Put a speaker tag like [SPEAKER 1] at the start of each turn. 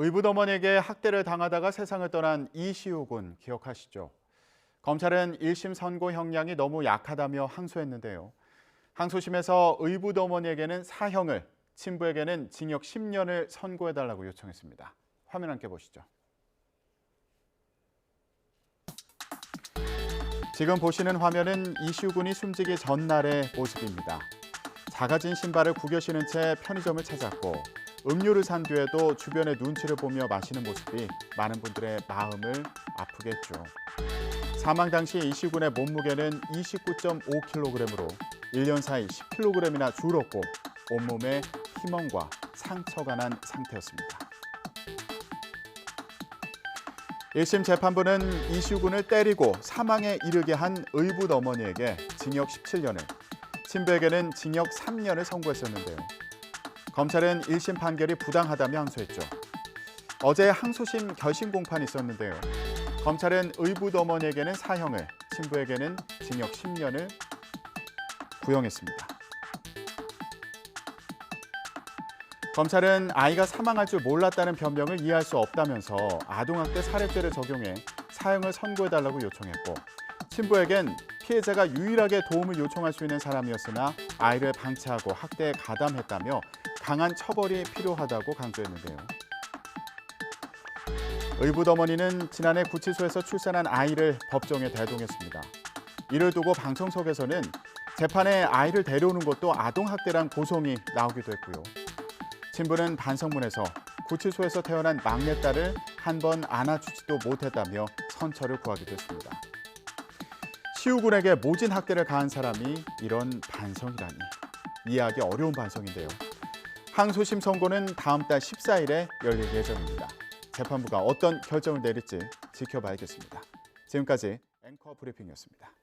[SPEAKER 1] 의붓어머니에게 학대를 당하다가 세상을 떠난 이시우 군 기억하시죠? 검찰은 1심 선고 형량이 너무 약하다며 항소했는데요. 항소심에서 의붓어머니에게는 사형을, 친부에게는 징역 10년을 선고해달라고 요청했습니다. 화면 함께 보시죠. 지금 보시는 화면은 이시우 군이 숨지기 전날의 모습입니다. 작아진 신발을 구겨 신은 채 편의점을 찾았고 음료를 산 뒤에도 주변의 눈치를 보며 마시는 모습이 많은 분들의 마음을 아프게 했죠. 사망 당시 이시우 군의 몸무게는 29.5kg으로 1년 사이 10kg이나 줄었고 온몸에 희멍과 상처가 난 상태였습니다. 1심 재판부는 이시우 군을 때리고 사망에 이르게 한 의붓 어머니에게 징역 17년을, 친부에게는 징역 3년을 선고했었는데요. 검찰은 1심 판결이 부당하다며 항소했죠. 어제 항소심 결심 공판이 있었는데요. 검찰은 의붓 어머니에게는 사형을, 친부에게는 징역 10년을 구형했습니다. 검찰은 아이가 사망할 줄 몰랐다는 변명을 이해할 수 없다면서 아동학대 살해죄를 적용해 사형을 선고해달라고 요청했고 친부에겐 피해자가 유일하게 도움을 요청할 수 있는 사람이었으나 아이를 방치하고 학대에 가담했다며 강한 처벌이 필요하다고 강조했는데요. 의붓 어머니는 지난해 구치소에서 출산한 아이를 법정에 대동했습니다. 이를 두고 방청석에서는 재판에 아이를 데려오는 것도 아동학대란 고성이 나오기도 했고요. 친부는 반성문에서 구치소에서 태어난 막내딸을 한 번 안아주지도 못했다며 선처를 구하기도 했습니다. 시우 군에게 모진 학대를 가한 사람이 이런 반성이라니 이해하기 어려운 반성인데요. 항소심 선고는 다음 달 14일에 열릴 예정입니다. 재판부가 어떤 결정을 내릴지 지켜봐야겠습니다. 지금까지 앵커 브리핑이었습니다.